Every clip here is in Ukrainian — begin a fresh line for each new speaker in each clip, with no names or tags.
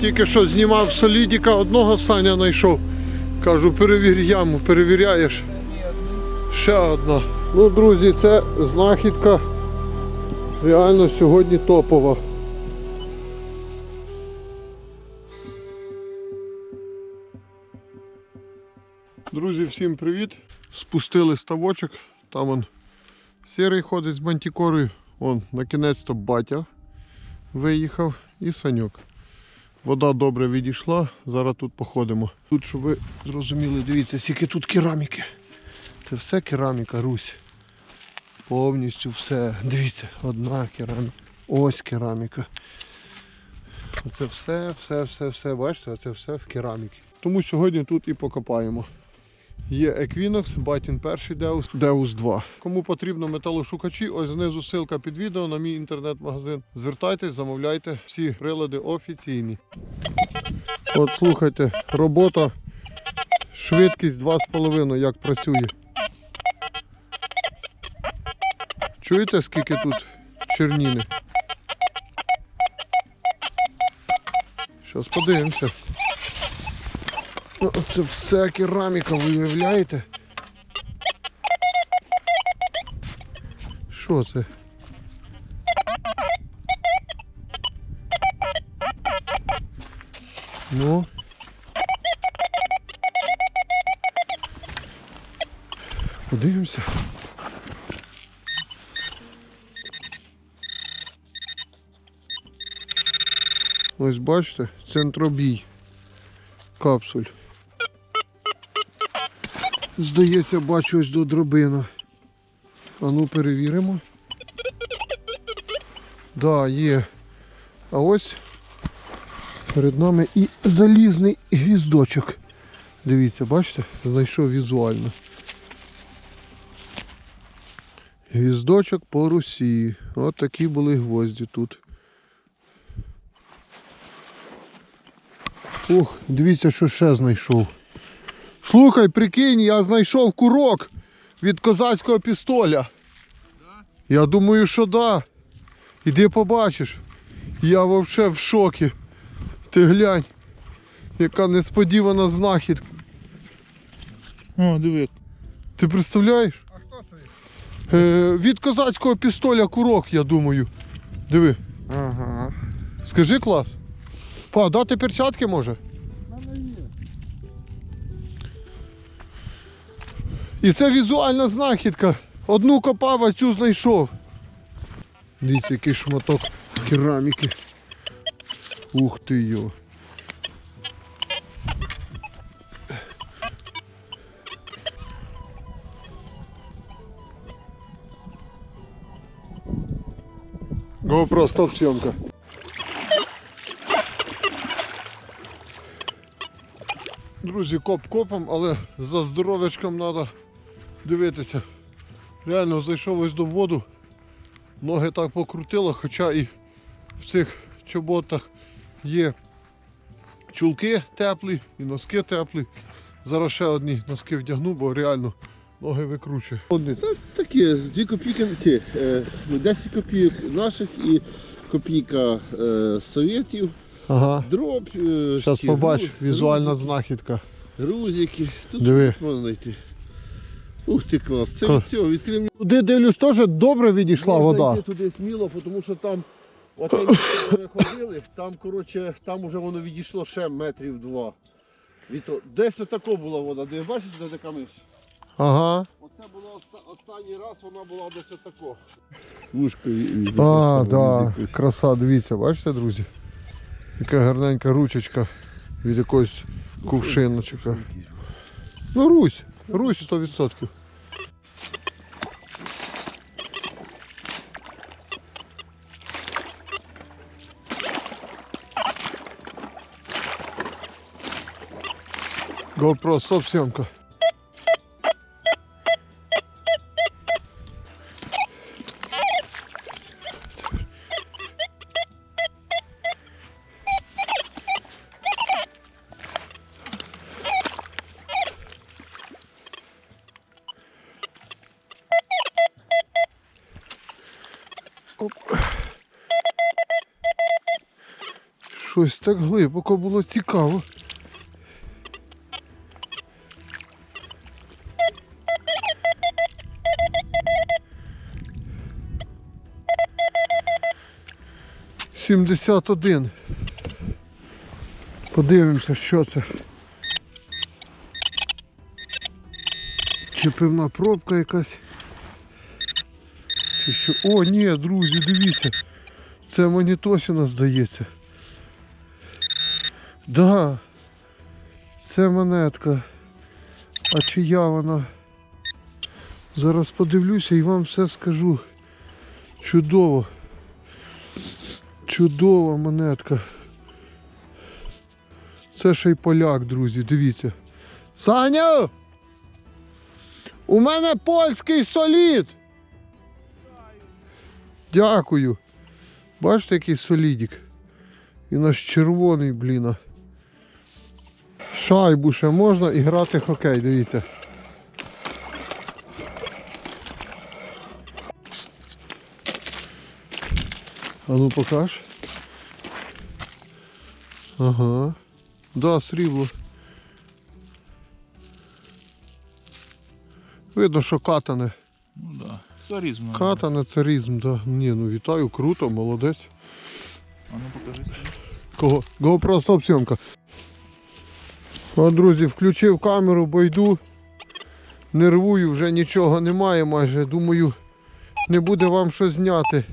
Тільки що знімав солідіка, одного Саня знайшов. Кажу, перевір яму, перевіряєш. Ще одна. Ну, друзі, це знахідка реально сьогодні топова. Друзі, всім привіт! Спустили ставочок. Там он сірий ходить з мантікорою. Вон, на кінець-то батя виїхав і саньок. Вода добре відійшла, зараз тут походимо. Тут, щоб ви зрозуміли, дивіться, скільки тут кераміки. Це все кераміка, Русь. Повністю все. Дивіться, одна кераміка. Ось кераміка. Це все, все, все, все, бачите, це все в кераміки. Тому сьогодні тут і покопаємо. Є Equinox, Батін перший Deus, Deus 2. Кому потрібно металошукачі, ось знизу ссылка під відео на мій інтернет-магазин. Звертайтесь, замовляйте, всі прилади офіційні. От слухайте, робота, швидкість 2,5, як працює. Чуєте, скільки тут черніни? Зараз подивимося. Ну, Це все кераміка, ви уявляєте? Що це? Ну. Подивимося. Ось бачите, центробій капсуль. Здається, бачу ось до дробина. А ну перевіримо. Да, є. А ось перед нами і залізний гвіздочок. Дивіться, бачите? Знайшов візуально. Гвіздочок по Русі. От такі були гвозді тут. Ух, дивіться, що ще знайшов. Слухай, прикинь, я знайшов курок від козацького пістоля. Я думаю, що да. Іди побачиш. Я взагалі в шокі. Ти глянь, яка несподівана знахідка.
О, диви.
Ти представляєш?
А хто це?
Е, від козацького пістоля курок, я думаю. Диви.
Ага.
Скажи клас. Па, дати перчатки може? І це візуальна знахідка. Одну копав, а цю знайшов. Дивіться, який шматок кераміки. Ух ти йо. GoPro, стоп съемка. Друзі, коп копом, але за здоров'ячком треба дивитися. Реально зайшов ось до воду, ноги так покрутило, хоча і в цих чоботах є чулки теплі і носки теплі. Зараз ще одні носки вдягну, бо реально ноги викручує.
Та такі, дві копійки, ці, е, ну, 10 копійок наших і копійка е, совєтів,
Ага.
дроб. Е,
Зараз
ці
побач, візуальна знахідка.
Грузики. Тут можна знайти. Ух ти клас, це
Клас.
від цього, відкрив
Туди дивлюсь, теж добре відійшла
Можна
вода.
йти туди сміло, тому що там, оте місце, де ми ходили, там, коротше, там уже воно відійшло ще метрів два. Від Десь отако була вода, де бачите, де така миш?
Ага.
Оце було оста- останній раз, вона була десь отако. Вушко
А, да, краса, дивіться, бачите, друзі? Яка гарненька ручечка від якогось кувшиночка. Ну, Русь, Русь 100%. GoPro, стоп съемка. Щось так глибоко було цікаво. Сімдесят один. Подивимося, що це. Чи певна пробка якась. Чи що? О, ні, друзі, дивіться. Це монітосіна, здається. Да. Це монетка. А чия вона? Зараз подивлюся і вам все скажу. Чудово. Чудова монетка. Це ще й поляк, друзі, дивіться. Саня! У мене польський солід! Дякую. Бачите, який солідік? І наш червоний, бліна. Шайбу ще можна і грати хокей, дивіться. А ну покаж. Ага. Да, срібло. Видно, що катане.
Ну да. Царизм. надо.
Катане царизм, да. Ні, ну вітаю, круто, молодець.
А ну покажи.
Кого? GoPro стоп зйомка. О, друзі, включив камеру, бо йду. Нервую, вже нічого немає майже. Думаю, не буде вам що зняти.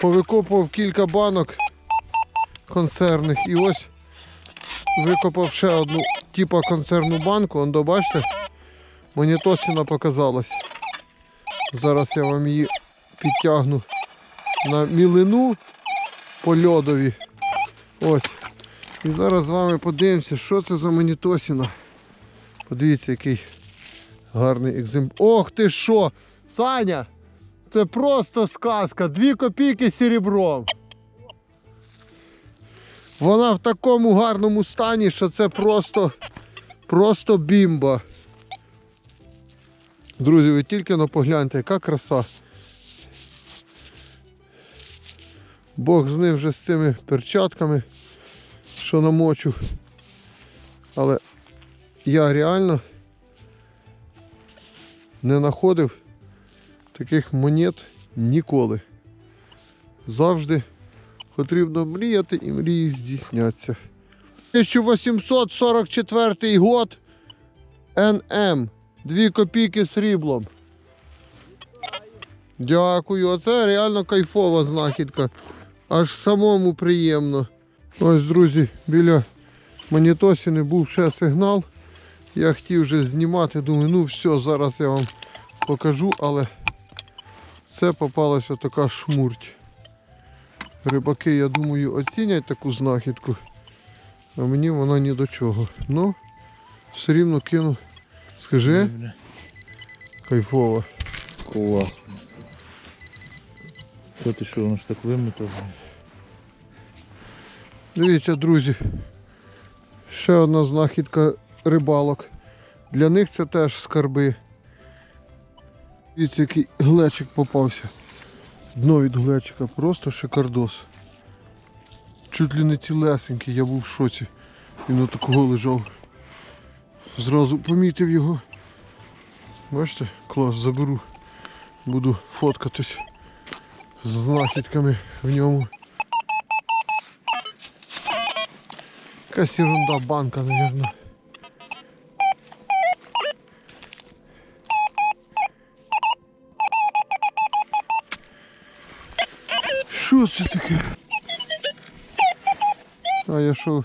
Повикопував кілька банок консервних і ось викопав ще одну типа консервну банку. Он бачите, мені точно показалось. Зараз я вам її підтягну на мілину по льодові. Ось. І зараз з вами подивимося, що це за монітосіна. Подивіться, який гарний екземпляр. Ох ти що! Саня! Це просто сказка. Дві копійки серебром. Вона в такому гарному стані, що це просто, просто бімба. Друзі, ви тільки но погляньте, яка краса. Бог з ним вже з цими перчатками, що намочу. Але я реально не знаходив таких монет ніколи. Завжди потрібно мріяти і мрії здійсняться. 1844 год НМ. Дві копійки сріблом. Дякую, оце реально кайфова знахідка. Аж самому приємно. Ось, друзі, біля монітосіни був ще сигнал. Я хотів вже знімати, думаю, ну все, зараз я вам покажу, але це попалася така шмурть. Рибаки, я думаю, оцінять таку знахідку, а мені вона ні до чого. Ну, все рівно кину. Скажи, кайфово.
Клас. Та ти що, воно ж так вимито.
Дивіться, друзі. Ще одна знахідка рибалок. Для них це теж скарби. Дивіться, який глечик попався. Дно від глечика, просто шикардос. Чуть ли не цілесенький, я був в шоці. Він отакого лежав. Зразу помітив його. Бачите, клас, заберу. Буду фоткатись з знахідками в ньому. Якась ерунда банка, наверное. Що це таке? А я що,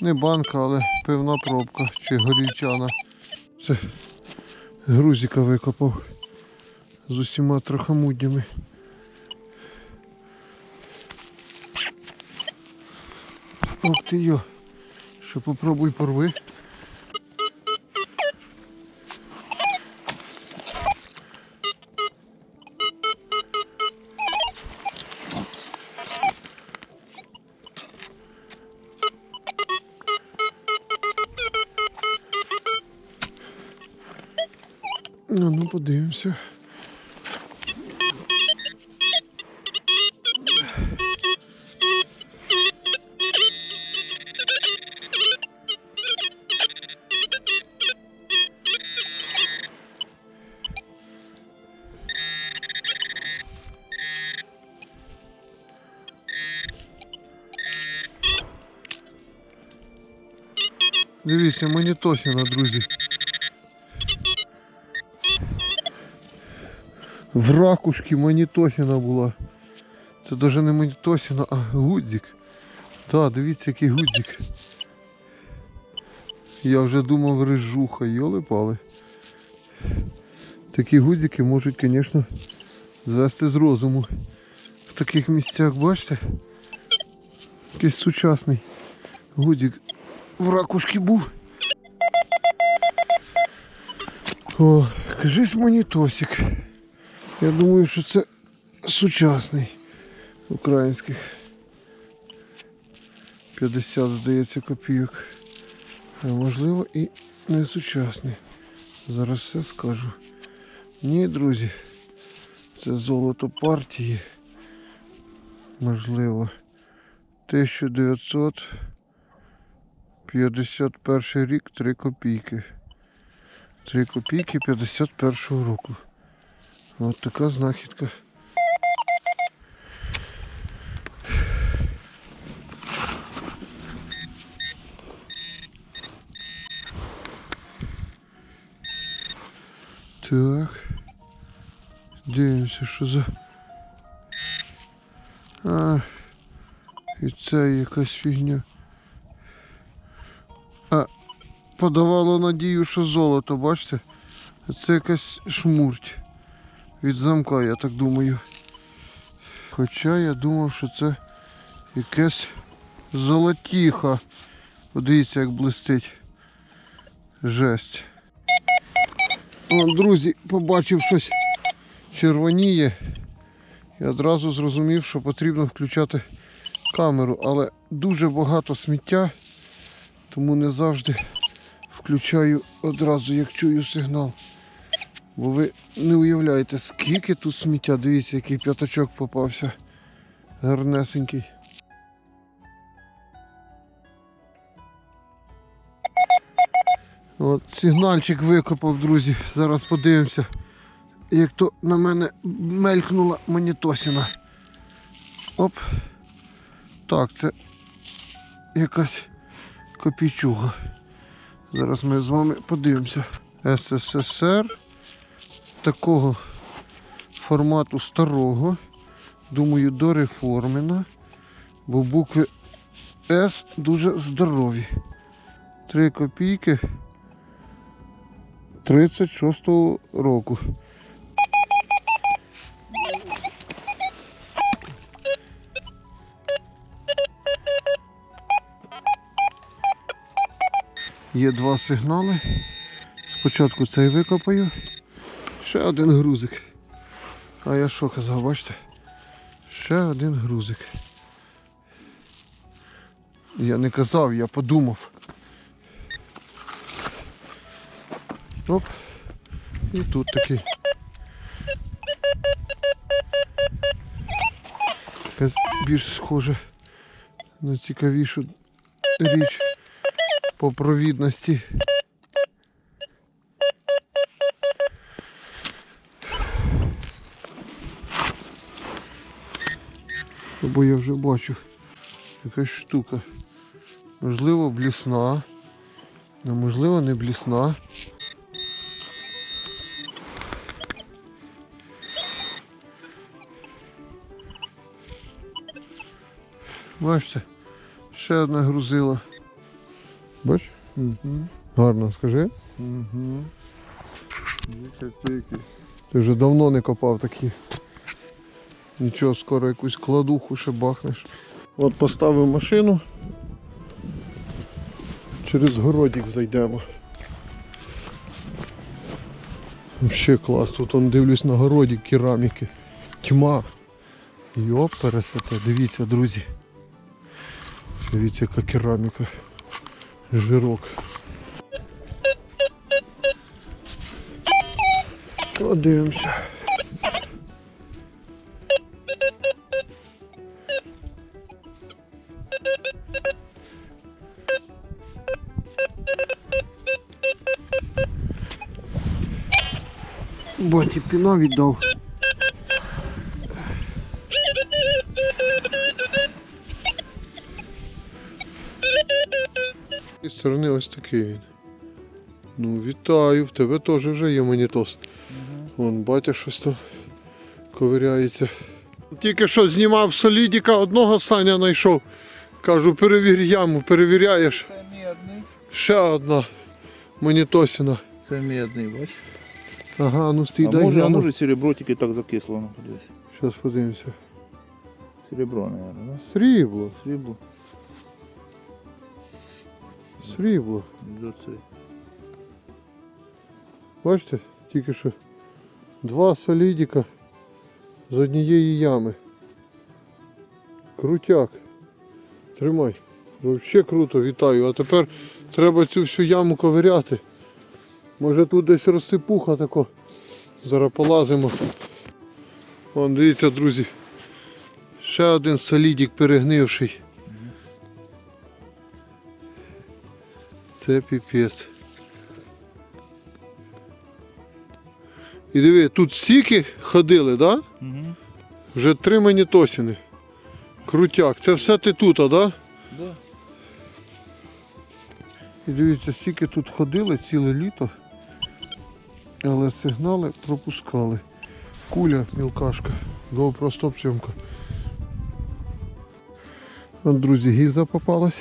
не банка, але певна пробка чи горільчана. Це грузика викопав з усіма трохамуднями. Ох ти йо. Що попробуй порви. Ну, ну подивимося. Дивіться, монітосіна, друзі. В ракушки монітосіна була. Це навіть не монітосіна, а гудзик. Так, дивіться, який гудзик. Я вже думав рижуха, йоли пали. Такі гудзики можуть, звісно, звести з розуму. В таких місцях, бачите? Якийсь сучасний гудзик в ракушки був. О, кажись монітосик. Я думаю, що це сучасний українських. 50, здається, копійок. А можливо і не сучасний. Зараз все скажу. Ні, друзі. Це золото партії. Можливо. 1951 рік 3 копійки. 3 копійки 51 року. От така знахідка. Так. Дивимося, що за. А, і це якась фігня. Подавало надію, що золото, бачите? Це якась шмурть від замка, я так думаю. Хоча я думав, що це якесь золотіха. Подивіться, як блистить. Жесть. О, друзі, побачив щось червоніє. І одразу зрозумів, що потрібно включати камеру, але дуже багато сміття, тому не завжди включаю одразу, як чую сигнал. Бо ви не уявляєте, скільки тут сміття. Дивіться, який п'ятачок попався. Гарнесенький. От сигнальчик викопав, друзі. Зараз подивимося, як то на мене мелькнула монітосіна. Оп. Так, це якась копійчуга. Зараз ми з вами подивимося. СССР такого формату старого. Думаю, до реформена, Бо букви С дуже здорові. Три копійки 36-го року. Є два сигнали. Спочатку цей викопаю. Ще один грузик. А я що казав, бачите? Ще один грузик. Я не казав, я подумав. Оп. І тут такий. Більш схоже на цікавішу річ по провідності. Бо я вже бачу якась штука. Можливо, блісна, а можливо не блісна. Бачите, ще одна грузила. Бач?
Угу.
Гарно, скажи.
Угу. Копійки.
Ти вже давно не копав такі. Нічого, скоро якусь кладуху ще бахнеш. От поставив машину. Через городик зайдемо. Ще клас, тут он дивлюсь на городі кераміки. Тьма. Йоп, пересете, дивіться, друзі. Дивіться, яка кераміка. Жирок. Подивимося. Баті піна віддав. Сторони ось такий він. Ну, вітаю, в тебе теж вже є монітос. Вон, батя щось там ковиряється. Тільки що знімав солідіка, одного Саня знайшов. Кажу, перевір яму, перевіряєш.
Це медний.
Ще одна монітосіна.
Це медний, бач.
Ага, ну стій,
А
дай
може, а
гляну.
може серебро тільки так закисло, ну.
Зараз подивимося.
Серебро, наверное, да?
Срібло,
Срібло.
Срібло. Бачите, тільки що два солідіка з однієї ями. Крутяк. Тримай. Взагалі круто, вітаю. А тепер треба цю всю яму ковиряти. Може тут десь розсипуха тако. Зараз полазимо. Вон, дивіться, друзі. Ще один солідік перегнивший. Це піпець. І диви, тут стільки ходили, так? Да?
Угу.
Вже три монітосіни. Крутяк. Це все ти тут, а, да?
Да.
І дивіться, стільки тут ходили ціле літо, але сигнали пропускали. Куля, мілкашка, стоп-сьомка. От, друзі, гіза попалась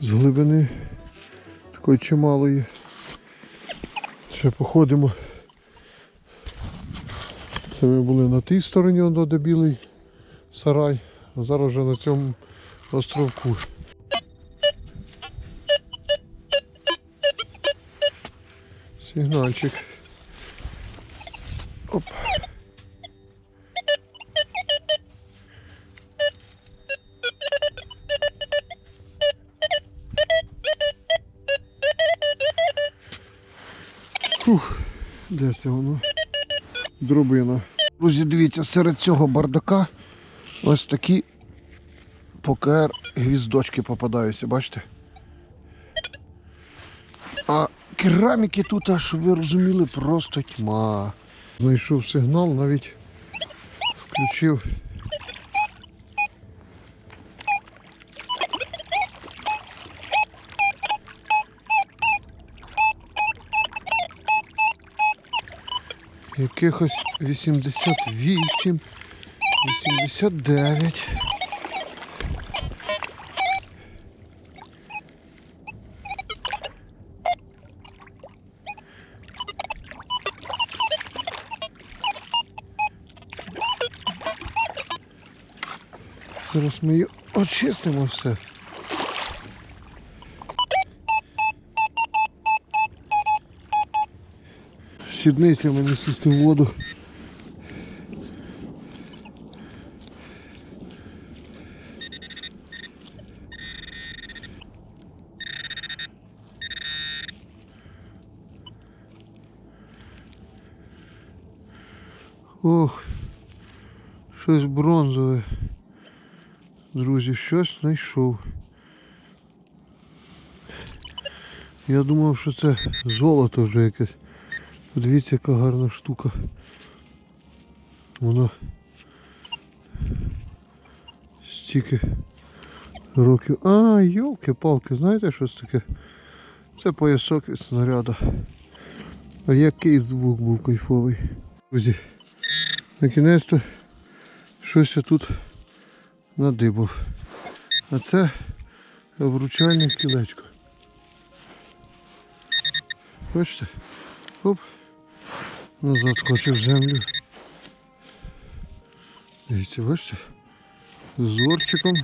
з глибини такої чималої. Ще походимо. Це ми були на тій стороні, он де білий сарай, а зараз вже на цьому островку. Сигнальчик. Оп. Де це воно? Дробина. Друзі, дивіться, серед цього бардака ось такі покер гвіздочки попадаються, бачите? А кераміки тут, щоб ви розуміли, просто тьма. Знайшов сигнал, навіть включив. Якихось 88, 89. Зараз ми її очистимо все. Сідниця мені сісти в воду. Ох, щось бронзове. Друзі, щось знайшов. Я думав, що це золото вже якесь. Подивіться, яка гарна штука. Вона стільки років. А, йолки-палки, знаєте що це таке? Це поясок із снаряда. А який звук був кайфовий. Друзі, накінець-то щось я тут надибав. А це обручальне кілечко. Бачите? Оп. Назад хоче в землю. Дивіться, бачите? З зорчиком.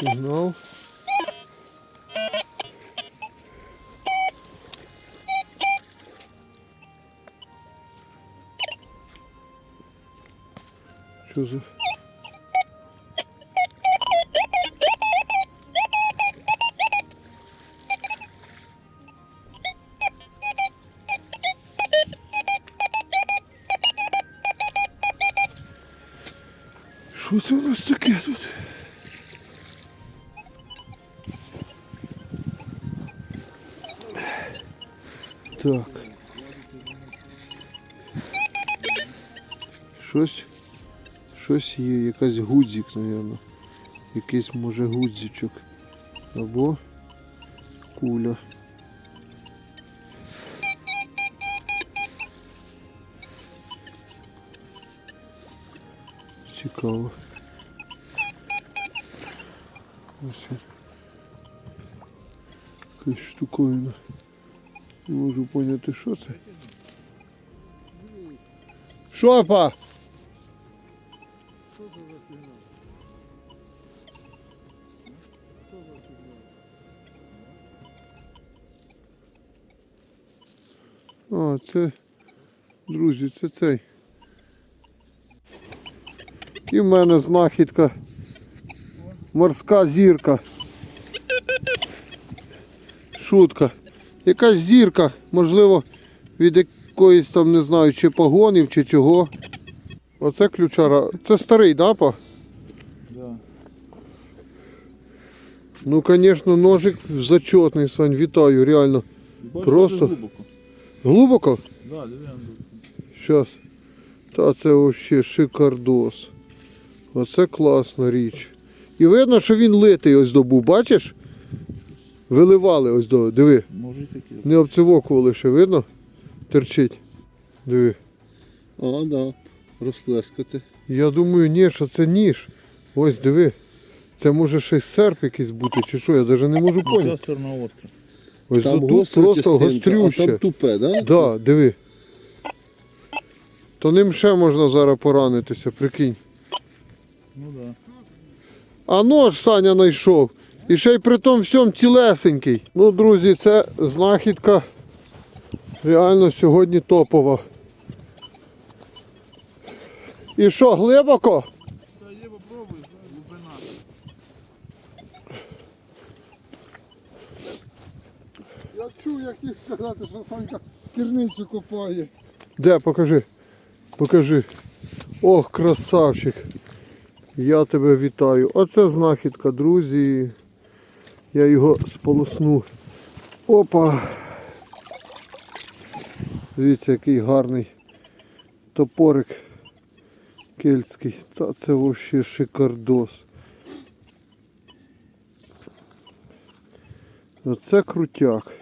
Сигнал. Що за? Це таке тут? Так. Щось. Щось є, якась гудзик, мабуть. Якийсь може гудзичок. Або куля. Цікаво. Ось якась штуковина. Не можу поняти, що це. Що, па? А, це, друзі, це цей. І в мене знахідка. Морська зірка. Шутка. Якась зірка, можливо, від якоїсь там, не знаю, чи погонів, чи чого. Оце ключара. Це старий, да, па?
Да.
Ну, звісно, ножик зачетний, Сань, вітаю, реально.
Бачиш,
Просто.
Глибоко.
Глибоко?
Да,
Щас. Та це взагалі шикардос. Оце класна річ. І видно, що він литий ось добу, бачиш? Виливали ось до, диви.
може таке.
Не обцивокували ще, видно? Терчить. Диви.
А, да. Розплескати.
Я думаю, ні, що це ніж. Ось диви. Це може ще й серп якийсь бути, чи що, я навіть не можу поняти.
сторона остра.
Ось
Там
тут
гостра
просто
частинка,
гострюще.
а там тупе, да?
Да, диви. То ним ще можна зараз поранитися, прикинь.
Ну да.
А нож Саня знайшов. І ще й при тому всьому цілесенький. Ну, друзі, це знахідка реально сьогодні топова. І що, глибоко?
Та є попробуй, глибина.
Я чув, як їх сказати, що Санька керницю копає. Де, покажи. Покажи. Ох, красавчик. Я тебе вітаю. Оце знахідка, друзі. Я його сполосну. Опа. Дивіться, який гарний топорик кельтський. Та це взагалі шикардос. Оце крутяк.